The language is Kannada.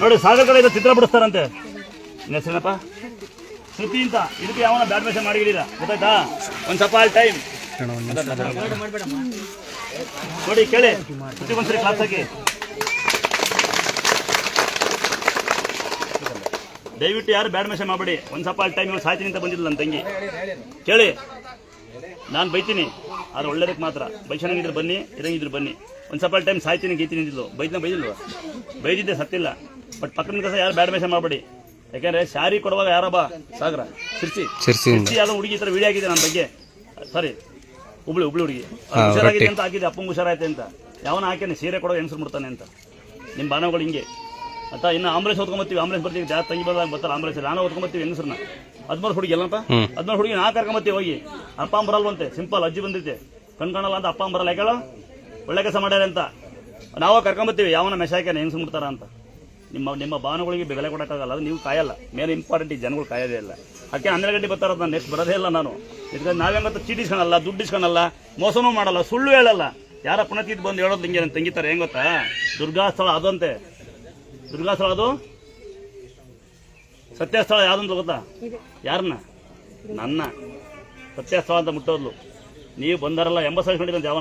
ನೋಡಿ, ಸಾಗರ್ ಕಡೆ ಚಿತ್ರ ಬಿಡಿಸ್ತಾರಂತೆ. ಹೆಸರೇನಪ್ಪ? ಶ್ರುತಿ ಅಂತ. ಇದಕ್ಕೆ ಯಾವನ ಬ್ಯಾಡ್ ಮೆಷನ್ ಗೊತ್ತಾಯ್ತಾ? ಒಂದು ಸ್ವಲ್ಪ ಅಲ್ಲಿ ಟೈಮ್ ನೋಡಿ, ಕೇಳಿ. ಶ್ರುತಿ ಒಂದ್ಸರಿ ಕ್ಲಾಸ್ ಹಾಕಿ ದಯವಿಟ್ಟು ಯಾರು ಬ್ಯಾಡ್ ಮೆಷನ್ ಮಾಡಬೇಡಿ. ಒಂದು ಸ್ವಲ್ಪ ಅಲ್ಲಿ ಟೈಮ್ ಸಾಯ್ತೀನಿ ಅಂತ ಬಂದಿಲ್ಲ ನನ್ನ ತಂಗಿ. ಕೇಳಿ. ನಾನು ಬೈತೀನಿ. ಆದ್ರೆ ಒಳ್ಳೇದಕ್ಕೆ ಮಾತ್ರ. ಬೈಸಂಗಿದ್ರೆ ಬನ್ನಿ ಇರಂಗಿದ್ರೆ ಬನ್ನಿ. ಒಂದು ಸ್ವಲ್ಪ ಟೈಮ್ ಸಾಯ್ತೀನಿ ಗೀತೀನಿ ಅಂದಿದ್ಲು ಬೈದ್ನ ಬೈದಿಲ್ವ? ಬೈದಿದ್ದೆ ಸತ್ತಿಲ್ಲ. ಬಟ್ ಪಕ್ಕದ ಕಸ ಯಾರು ಬ್ಯಾಡ್ ಮೇಷ ಮಾಡಬೇಡಿ. ಯಾಕಂದ್ರೆ ಶಾರಿ ಕೊಡುವಾಗ ಯಾರಬ್ಬ ಸಾಗರ ಸಿರ್ಸಿ ಶಿರ್ಸಿ ಸಿರ್ಸಿ ಯಾವ್ದೋ ಹುಡುಗಿ ಥರ ವಿಡಿಯೋ ಆಗಿದೆ ನನ್ನ ಬಗ್ಗೆ? ಸಾರಿ ಹುಬ್ಳಿ ಹುಬ್ಳಿ ಹುಡುಗಿ. ಹುಷಾರಾಗಿದೆ ಅಂತ ಹಾಕಿದೆ ಅಪ್ಪಂಗೆ ಹುಷಾರಾಯ್ತೆ ಅಂತ. ಯಾವನ ಹಾಕ್ಯಾನೆ ಸೀರೆ ಕೊಡೋ ಹೆಂಗಸರು ಮುಡ್ತಾನೆ ಅಂತ. ನಿಮ್ಮ ಬಾಣಗಳು ಹಿಂಗೆ. ಅಂತ ಇನ್ನು ಆಂಬುಲೆನ್ಸ್ ಹೊತ್ಕೊಂಬತ್ತೀವಿ. ಆಂಬುಲೆನ್ಸ್ ಬರ್ತೀವಿ. ಜಾಸ್ತಿ ತಂಗಿ ಬಂದಾಗ ಬರ್ತಾರೆ ಆಂಬುಲೆನ್ಸ್ ನಾನು ಹೊತ್ಕೊಂಬತ್ತೀವಿ ಹೆಂಗಸ್ರನ್ನ. ಹದಿಮೂರು ಹುಡುಗಿ ಎಲ್ಲಪ್ಪ ಹದಿಮೂರು ಹುಡುಗಿ ನಾ ಕರ್ಕೊಂಬತ್ತೀವಿ ಹೋಗಿ. ಅಪ್ಪ ಅಮ್ಮ ಬರಲ್ವಂತೆ. ಸಿಂಪಲ್ ಅಜ್ಜಿ ಬಂದಿದ್ದೆ. ಕಣ್ಕಾಣಲ್ಲ ಅಂತ ಅಪ್ಪ ಅಮ್ಮ ಬರಲ್ಲ. ಯಾಕೇಳು ಒಳ್ಳೆ ಕೆಲಸ ಮಾಡ್ಯಾರ ಅಂತ. ನಾವು ಕರ್ಕೊಂಬತ್ತೀವಿ. ಯಾವನ ಮೆಸಾಯ್ಕೆ ಹೆಂಗಸ್ ಮುಡ್ತಾರ ಅಂತ. ನಿಮ್ಮ ನಿಮ್ಮ ಭಾವನೆಗಳಿಗೆ ಬೆಲೆ ಕೊಡೋಕ್ಕಾಗಲ್ಲ. ಅದು ನೀವು ಕಾಯಲ್ಲ. ಮೇಲೆ ಇಂಪಾರ್ಟೆಂಟ್ ಈ ಜನಗಳು ಕಾಯೋದೇ ಇಲ್ಲ. ಅದಕ್ಕೆ ಹನ್ನೆರಡು ಗಂಟೆ ಬರ್ತಾರ ನಾನು. ನೆಕ್ಸ್ಟ್ ಬರೋದೇ ಇಲ್ಲ ನಾನು. ಇದಕ್ಕೆ ನಾವೇನು ಚೀಟಿ ಇಸ್ಕೊಳಲ್ಲ ದುಡ್ಡು ಇಸ್ಕೊಳಲ್ಲ ಮೋಸನೂ ಮಾಡಲ್ಲ ಸುಳ್ಳು ಹೇಳಲ್ಲ. ಯಾರ ಪುನತಿದ್ ಬಂದು ಹೇಳೋದು ಹಿಂಗೆ ನನ್ನ ತಂಗಿತಾರೆ ಹೆಂಗ ಗೊತ್ತಾ? ದುರ್ಗಾ ಸ್ಥಳ ಅದಂತೆ. ದುರ್ಗಾ ಸ್ಥಳ ಅದು? ಸತ್ಯ ಸ್ಥಳ ಯಾವ್ದಂತ ಗೊತ್ತಾ ಯಾರನ್ನ? ನನ್ನ. ಸತ್ಯ ಸ್ಥಳ ಅಂತ ಮುಟ್ಟೋದ್ಲು. ನೀವು ಬಂದಾರಲ್ಲ ಎಂಬತ್ತು ಸಾವಿರ ಯಾವ